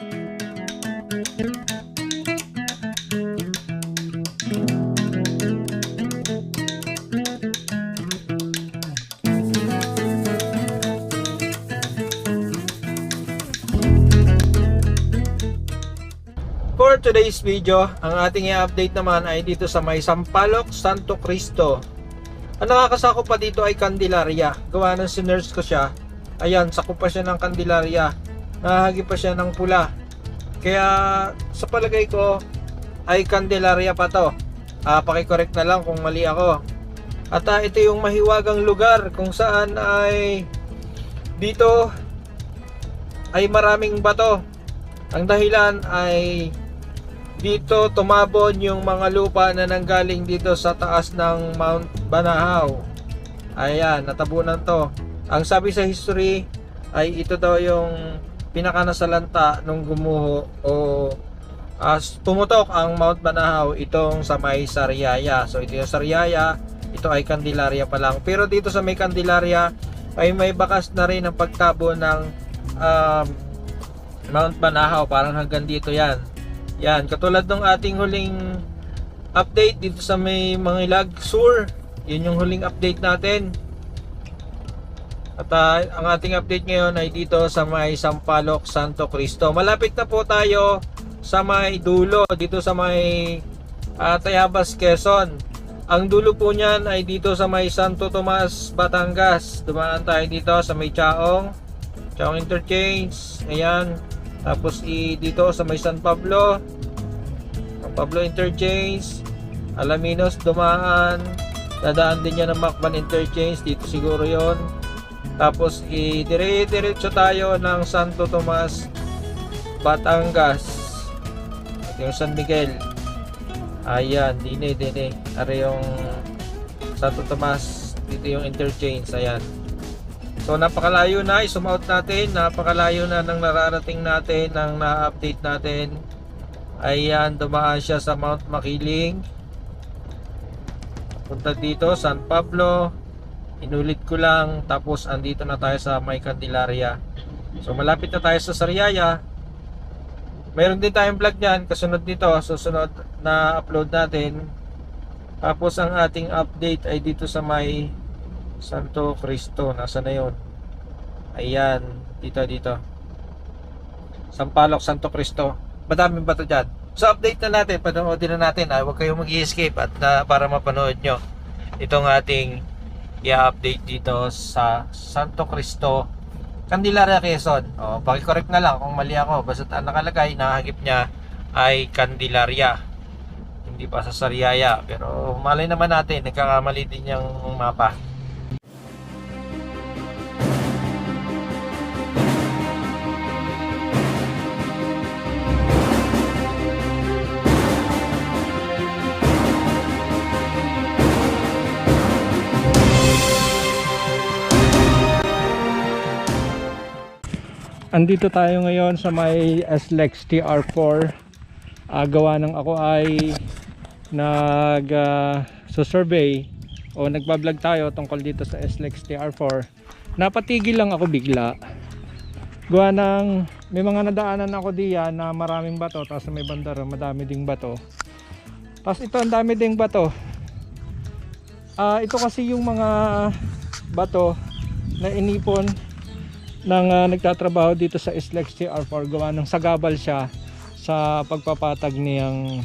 For today's video, ang ating i-update naman ay dito sa may Sampaloc, Santo Cristo. Ang nakakasako pa dito ay Candelaria. Gawa ng sinurse ko siya. Ayan, sakop pa siya ng Candelaria. Nahagi pa siya ng pula. Kaya sa palagay ko ay Candelaria pa to. Ah, paki-correct na lang kung mali ako. At ah, ito yung mahiwagang lugar kung saan ay dito ay maraming bato. Ang dahilan ay dito tumabon yung mga lupa na nanggaling dito sa taas ng Mount Banahaw. Ayan, natabunan to. Ang sabi sa history ay ito daw yung pinakanasalanta nung gumuho o as tumutok ang Mount Banahaw itong sa may Sariaya. So ito yung Sariaya, ito ay Candelaria pa lang. Pero dito sa may Candelaria ay may bakas na rin ang pagtabo ng um, Mount Banahaw. Parang hanggang dito yan. Yan, katulad ng ating huling update dito sa may Mangilag Sur. Yun yung huling update natin. At ah, ang ating update ngayon ay dito sa may Sampaloc, Santo Cristo. Malapit na po tayo sa may dulo, dito sa may ah, Tayabas, Quezon. Ang dulo po niyan ay dito sa may Santo Tomas, Batangas. Dumaan tayo dito sa may Chaong. Chaong Interchange. Ayan. Tapos i dito sa may San Pablo. San Pablo Interchange. Alaminos dumaan. Dadaan din yan ng Macban Interchange. Dito siguro yon. Tapos i dire-diretso tayo ng Santo Tomas, Batangas. Ito yung San Miguel. Ayan, dine, dine. Are yung Santo Tomas. Dito yung interchange. Ayan. So napakalayo na, isumout natin, napakalayo na ng nararating natin, ng na-update natin. Ayan, dumaan siya sa Mount Makiling. Punta dito, San Pablo. Inulit ko lang, tapos andito na tayo sa May Candelaria. So malapit na tayo sa Sariaya. Mayroon din tayong vlog niyan, kasunod nito, susunod na upload natin. Tapos ang ating update ay dito sa may Santo Cristo. Nasa na yun? Ayan. Dito, dito. Sampaloc, Santo Cristo. Madaming bato dyan. So, update na natin. Panoodin na natin. Ah. Huwag kayong mag-escape at na, para mapanood nyo itong ating i-update dito sa Santo Cristo Candelaria, Quezon. O, pakicorrect na lang kung mali ako. Basta ang nakalagay, nakahagip niya ay Candelaria. Hindi pa sa Sariaya. Pero malay naman natin, nagkakamali din yung mapa. Andito tayo ngayon sa may SLEX TR4 Ah, gawa ng ako ay nag ah, so survey o nagbablog tayo tungkol dito sa SLEX TR4 napatigil lang ako bigla. Gawa ng may mga nadaanan ako diyan na maraming bato tapos may bandara madami ding bato. Tapos ito ang dami ding bato. Ah, ito kasi yung mga bato na inipon ng ah, nagtatrabaho dito sa SLEX TR4 gawa ng sagabal siya sa pagpapatag niyang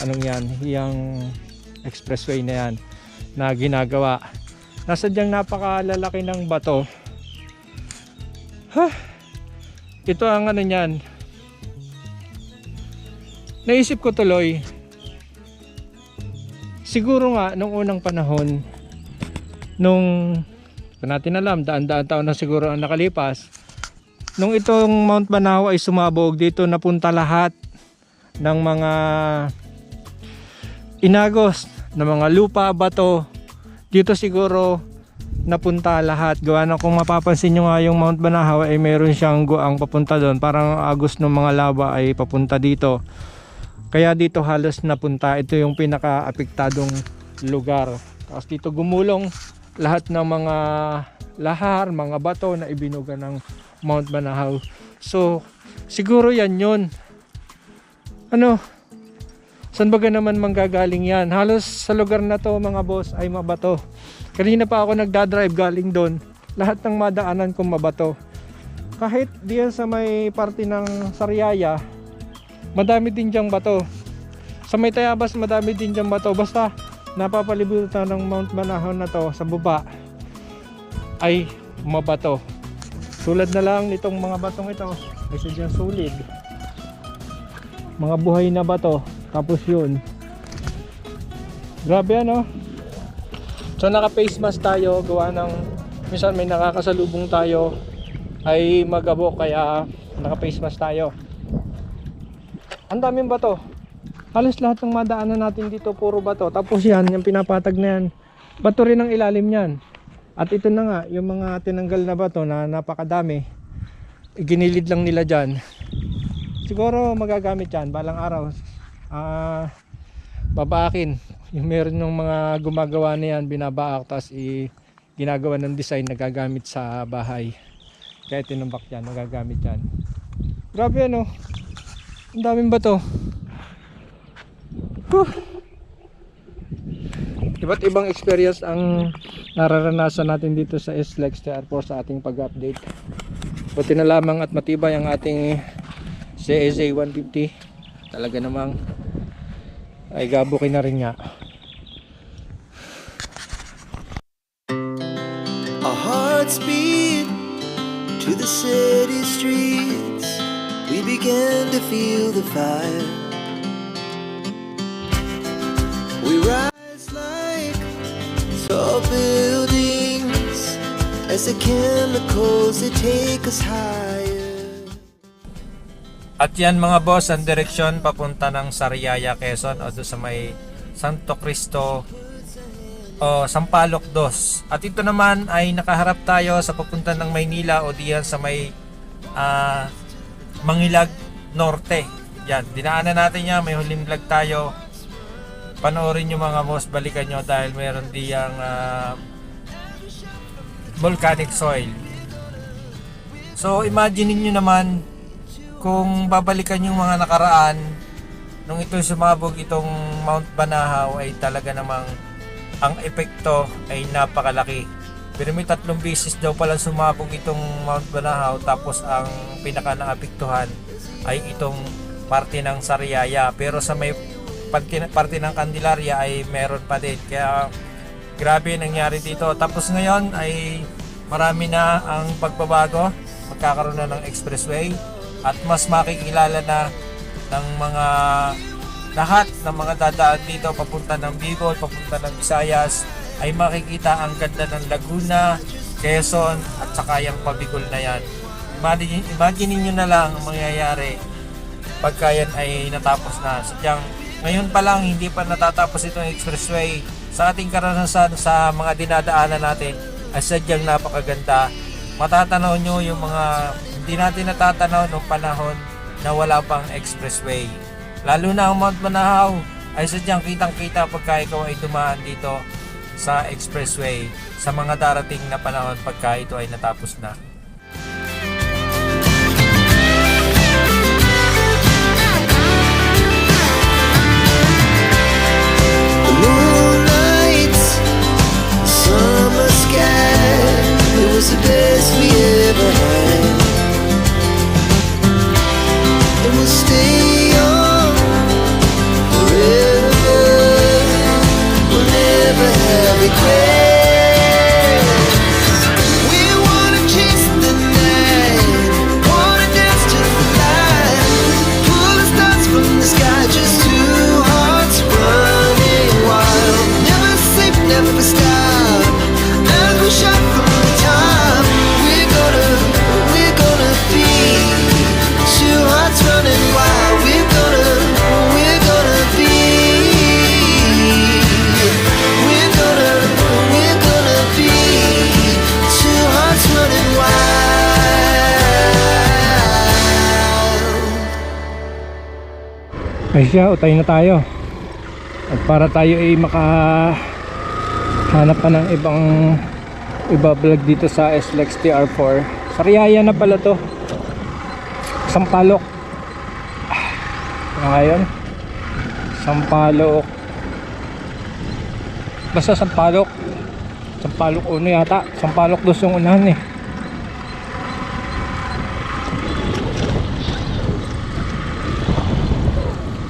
anong yan, yung expressway na yan na ginagawa. Nasadyang napakalalaki ng bato. Ha? Ito ang ano niyan. Naisip ko tuloy, siguro nga nung unang panahon, nung hindi natin alam, daan-daan taon na siguro ang nakalipas, nung itong Mount Banahaw ay sumabog dito napunta lahat ng mga inagos ng mga lupa, bato. Dito siguro napunta lahat. Gawa ng kung mapapansin nyo nga yung Mount Banahaw ay meron siyang guang papunta doon. Parang agos ng mga lava ay papunta dito. Kaya dito halos napunta. Ito yung pinaka apektadong lugar. Tapos dito gumulong lahat ng mga lahar, mga bato na ibinuga ng Mount Banahaw. So, Siguro yan yun. Ano? Saan ba naman manggagaling yan? Halos sa lugar na to mga boss ay mabato. Kanina pa ako nagdadrive galing doon. Lahat ng madaanan kong mabato. Kahit diyan sa may parte ng Sariaya, madami din diyang bato. Sa may Tayabas, madami din diyang bato. Basta napapalibutan ng Mount Manahon na to sa baba ay mabato. Tulad na lang nitong mga batong ito. May sadyang solid. Mga buhay na bato. Tapos yun. Grabe ano. So naka face mask tayo. Gawa ng minsan may nakakasalubong tayo ay magabo kaya naka face mask tayo. Ang daming bato. Halos lahat ng madaanan natin dito puro bato. Tapos yan, yung pinapatag na yan. Bato rin ang ilalim yan. At ito na nga, yung mga tinanggal na bato na napakadami. Ginilid lang nila dyan. Siguro magagamit yan balang araw. Ah, babaakin. Yung meron ng mga gumagawa na yan, binabaak tapos i ginagawa ng design na gagamit sa bahay. Kaya tinumbak yan, magagamit yan. Grabe ano. Ang daming bato. Huh. Iba't ibang experience ang nararanasan natin dito sa SLEX TR4 sa ating pag-update. Buti na lamang at matibay ang ating CSA 150. Talaga namang ay gabukin na rin nga. Our hearts beat to the city streets. We began to feel the fire. We rise like tall buildings as the chemicals they take us higher. At yan mga boss, ang direksyon papunta ng Sariaya, Quezon o doon sa may Santo Cristo o Sampaloc 2. At ito naman ay nakaharap tayo sa papunta ng Maynila o diyan sa may ah, Mangilag Norte. Yan, dinaanan natin yan, may huling vlog tayo. Panoorin nyo mga boss, balikan nyo dahil meron diyang ah, volcanic soil. So imagine niyo naman kung babalikan yung mga nakaraan nung ito sumabog itong Mount Banahaw ay talaga namang ang epekto ay napakalaki. Pero may tatlong beses daw pala sumabog itong Mount Banahaw tapos ang pinaka naapektuhan ay itong parte ng Sariaya. Pero sa may parte, ng Candelaria ay meron pa din. Kaya grabe nangyari dito. Tapos ngayon ay marami na ang pagbabago. Magkakaroon na ng expressway at mas makikilala na ng mga lahat ng mga dadaan dito papunta ng Bicol, papunta ng Visayas ay makikita ang ganda ng Laguna, Quezon at saka yung Pabicol na yan. Imagine, imagine niyo na lang ang mangyayari pagka yan ay natapos na. Sadyang ngayon pa lang hindi pa natatapos itong expressway. Sa ating karanasan sa mga dinadaanan natin ay sadyang napakaganda. Matatanaw nyo yung mga hindi natin natatanaw noong panahon na wala pang expressway. Lalo na ang Mount Manahaw ay sadyang kitang kita pagka ikaw ay dumaan dito sa expressway sa mga darating na panahon pagka ito ay natapos na. Ay siya, utay na tayo. At para tayo ay maka hanap pa ng ibang iba vlog dito sa SLEX TR4. Sariaya na pala to. Sampalok. Ano ngayon? Sampalok. Basta Sampalok. Sampalok uno yata. Sampalok dos yung unahan eh.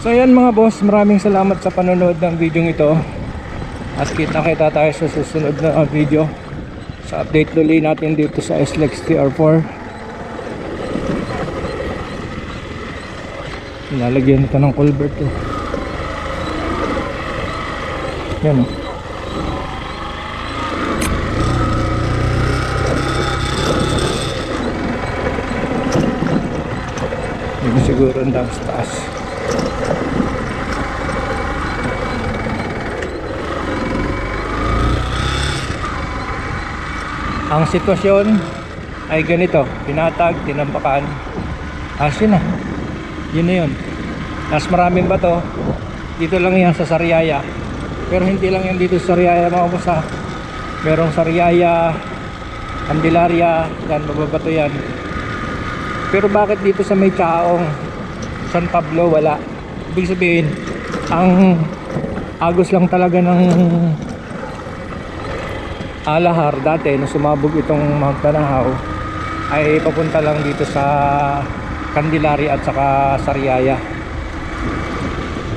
So yan mga boss, maraming salamat sa panonood ng video ito. At kita-kita tayo sa susunod na uh, video. Sa update tuloy natin dito sa SLEX TR4. Lalagyan ito ng culvert eh. Yan oh. Siguro ang dam sa taas. Ang sitwasyon ay ganito, pinatag, tinampakan. Asin na. Yun na yun. Mas maraming bato. Dito lang yan sa Sariaya. Pero hindi lang yan dito sa Sariaya mga ha. Merong Sariaya, Candelaria, yan, mababato yan. Pero bakit dito sa may Chaong, San Pablo, wala? Ibig sabihin, ang agos lang talaga ng Alahar dati nung sumabog itong Mount Tanahaw ay papunta lang dito sa Candelaria at saka Sariaya.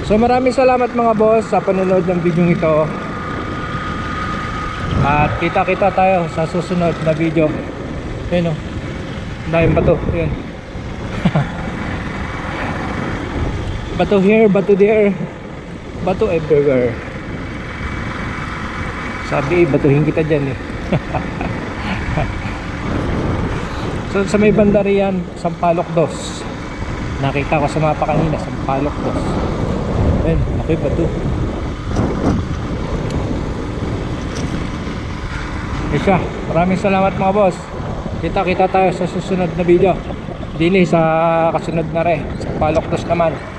So maraming salamat mga boss sa panonood ng video ito. At kita-kita tayo sa susunod na video. Ayun o. Dahil bato. Ayun. bato here, bato there. Bato everywhere. Sabi, batuhin kita dyan eh. so sa may banda riyan, Sampalok Dos. Nakita ko sa mapa kanina, Sampalok Dos. Ayun, ako'y bato. Eh siya, maraming salamat mga boss. Kita-kita tayo sa susunod na video. Dili sa kasunod na re, Sampalok Dos naman.